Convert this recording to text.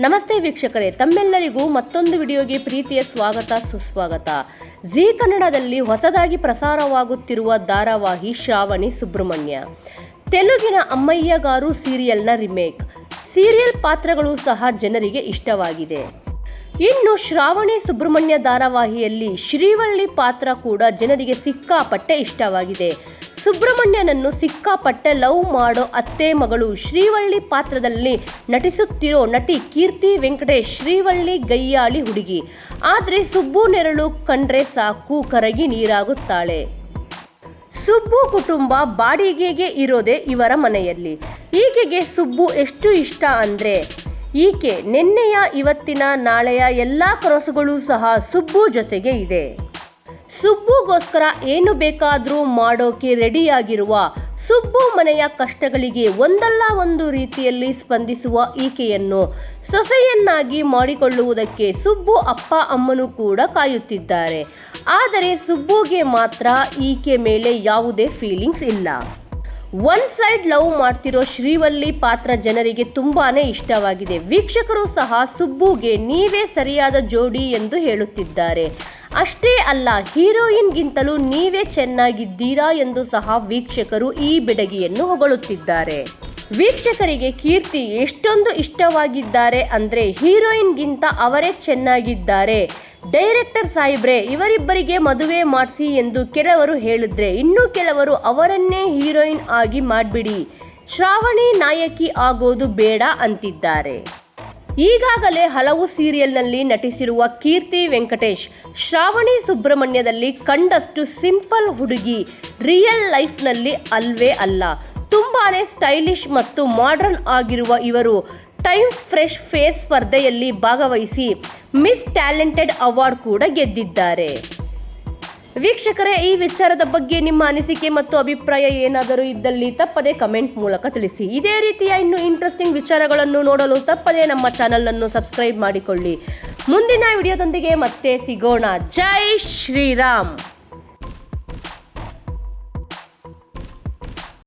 ನಮಸ್ತೆ ವೀಕ್ಷಕರೇ, ತಮ್ಮೆಲ್ಲರಿಗೂ ಮತ್ತೊಂದು ವಿಡಿಯೋಗೆ ಪ್ರೀತಿಯ ಸ್ವಾಗತ, ಸುಸ್ವಾಗತ. ಜಿ ಕನ್ನಡದಲ್ಲಿ ಹೊಸದಾಗಿ ಪ್ರಸಾರವಾಗುತ್ತಿರುವ ಧಾರಾವಾಹಿ ಶ್ರಾವಣಿ ಸುಬ್ರಹ್ಮಣ್ಯ. ತೆಲುಗಿನ ಅಮ್ಮಯ್ಯಗಾರು ಸೀರಿಯಲ್ನ ರಿಮೇಕ್. ಸೀರಿಯಲ್ ಪಾತ್ರಗಳು ಸಹ ಜನರಿಗೆ ಇಷ್ಟವಾಗಿದೆ. ಇನ್ನು ಶ್ರಾವಣಿ ಸುಬ್ರಹ್ಮಣ್ಯ ಧಾರಾವಾಹಿಯಲ್ಲಿ ಶ್ರೀವಳ್ಳಿ ಪಾತ್ರ ಕೂಡ ಜನರಿಗೆ ಸಿಕ್ಕಾಪಟ್ಟೆ ಇಷ್ಟವಾಗಿದೆ. ಸುಬ್ರಹ್ಮಣ್ಯನನ್ನು ಸಿಕ್ಕಾಪಟ್ಟೆ ಲವ್ ಮಾಡೋ ಅತ್ತೆ ಮಗಳು ಶ್ರೀವಳ್ಳಿ ಪಾತ್ರದಲ್ಲಿ ನಟಿಸುತ್ತಿರೋ ನಟಿ ಕೀರ್ತಿ ವೆಂಕಟೇಶ್ ಶ್ರೀವಳ್ಳಿ ಗಯ್ಯಾಳಿ ಹುಡುಗಿ. ಆದರೆ ಸುಬ್ಬು ನೆರಳು ಕಂಡ್ರೆ ಸಾಕು, ಕರಗಿ ನೀರಾಗುತ್ತಾಳೆ. ಸುಬ್ಬು ಕುಟುಂಬ ಬಾಡಿಗೆಗೆ ಇರೋದೇ ಇವರ ಮನೆಯಲ್ಲಿ. ಈಕೆಗೆ ಸುಬ್ಬು ಎಷ್ಟು ಇಷ್ಟ ಅಂದರೆ, ಈಕೆ ನಿನ್ನೆಯ ಇವತ್ತಿನ ನಾಳೆಯ ಎಲ್ಲ ಕನಸುಗಳು ಸಹ ಸುಬ್ಬು ಜೊತೆಗೆ ಇದೆ. ಸುಬ್ಬುಗೋಸ್ಕರ ಏನು ಬೇಕಾದರೂ ಮಾಡೋಕೆ ರೆಡಿಯಾಗಿರುವ ಸುಬ್ಬು ಮನೆಯ ಕಷ್ಟಗಳಿಗೆ ಒಂದಲ್ಲ ಒಂದು ರೀತಿಯಲ್ಲಿ ಸ್ಪಂದಿಸುವ ಈಕೆಯನ್ನು ಸೊಸೆಯನ್ನಾಗಿ ಮಾಡಿಕೊಳ್ಳುವುದಕ್ಕೆ ಸುಬ್ಬು ಅಪ್ಪ ಅಮ್ಮನೂ ಕೂಡ ಕಾಯುತ್ತಿದ್ದಾರೆ. ಆದರೆ ಸುಬ್ಬುಗೆ ಮಾತ್ರ ಈಕೆ ಮೇಲೆ ಯಾವುದೇ ಫೀಲಿಂಗ್ಸ್ ಇಲ್ಲ. ಒನ್ ಸೈಡ್ ಲವ್ ಮಾಡ್ತಿರೋ ಶ್ರೀವಲ್ಲಿ ಪಾತ್ರ ಜನರಿಗೆ ತುಂಬಾ ಇಷ್ಟವಾಗಿದೆ. ವೀಕ್ಷಕರು ಸಹ ಸುಬ್ಬುಗೆ ನೀವೇ ಸರಿಯಾದ ಜೋಡಿ ಎಂದು ಹೇಳುತ್ತಿದ್ದಾರೆ. ಅಷ್ಟೇ ಅಲ್ಲ, ಹೀರೋಯಿನ್ಗಿಂತಲೂ ನೀವೇ ಚೆನ್ನಾಗಿದ್ದೀರಾ ಎಂದು ಸಹ ವೀಕ್ಷಕರು ಈ ಬಿಡಗಿಯನ್ನು ಹೊಗಳುತ್ತಿದ್ದಾರೆ. ವೀಕ್ಷಕರಿಗೆ ಕೀರ್ತಿ ಎಷ್ಟೊಂದು ಇಷ್ಟವಾಗಿದ್ದಾರೆ ಅಂದರೆ ಹೀರೋಯಿನ್ಗಿಂತ ಅವರೇ ಚೆನ್ನಾಗಿದ್ದಾರೆ. ಡೈರೆಕ್ಟರ್ ಸಾಹೇಬ್ರೆ, ಇವರಿಬ್ಬರಿಗೆ ಮದುವೆ ಮಾಡಿಸಿ ಎಂದು ಕೆಲವರು ಹೇಳಿದ್ರೆ ಇನ್ನು ಕೆಲವರು ಅವರನ್ನೇ ಹೀರೋಯಿನ್ ಆಗಿ ಮಾಡಿಬಿಡಿ. ಶ್ರಾವಣಿ ನಾಯಕಿ ಆಗೋದು ಬೇಡ ಅಂತಿದ್ದಾರೆ. ಈಗಾಗಲೇ ಹಲವು ಸೀರಿಯಲ್ನಲ್ಲಿ ನಟಿಸಿರುವ ಕೀರ್ತಿ ವೆಂಕಟೇಶ್, ಶ್ರಾವಣಿ ಸುಬ್ರಹ್ಮಣ್ಯದಲ್ಲಿ ಕಂಡಷ್ಟು ಸಿಂಪಲ್ ಹುಡುಗಿ ರಿಯಲ್ ಲೈಫ್ನಲ್ಲಿ ಅಲ್ವೇ ಅಲ್ಲ. ತುಂಬಾನೇ ಸ್ಟೈಲಿಶ್ ಮತ್ತು ಮಾಡರ್ನ್ ಆಗಿರುವ ಇವರು ಟೈಮ್ ಫ್ರೆಶ್ ಫೇಸ್ ಸ್ಪರ್ಧೆಯಲ್ಲಿ ಭಾಗವಹಿಸಿ ಮಿಸ್ ಟ್ಯಾಲೆಂಟೆಡ್ ಅವಾರ್ಡ್ ಕೂಡ ಗೆದ್ದಿದ್ದಾರೆ. ವೀಕ್ಷಕರೇ, ಈ ವಿಚಾರದ ಬಗ್ಗೆ ನಿಮ್ಮ ಅನಿಸಿಕೆ ಮತ್ತು ಅಭಿಪ್ರಾಯ ಏನಾದರೂ ಇದ್ದಲ್ಲಿ ತಪ್ಪದೆ ಕಮೆಂಟ್ ಮೂಲಕ ತಿಳಿಸಿ. ಇದೇ ರೀತಿಯ ಇನ್ನು ಇಂಟ್ರೆಸ್ಟಿಂಗ್ ವಿಚಾರಗಳನ್ನು ನೋಡಲು ತಪ್ಪದೆ ನಮ್ಮ ಚಾನಲನ್ನು ಸಬ್ಸ್ಕ್ರೈಬ್ ಮಾಡಿಕೊಳ್ಳಿ. ಮುಂದಿನ ವಿಡಿಯೋದೊಂದಿಗೆ ಮತ್ತೆ ಸಿಗೋಣ. ಜೈ ಶ್ರೀರಾಮ್!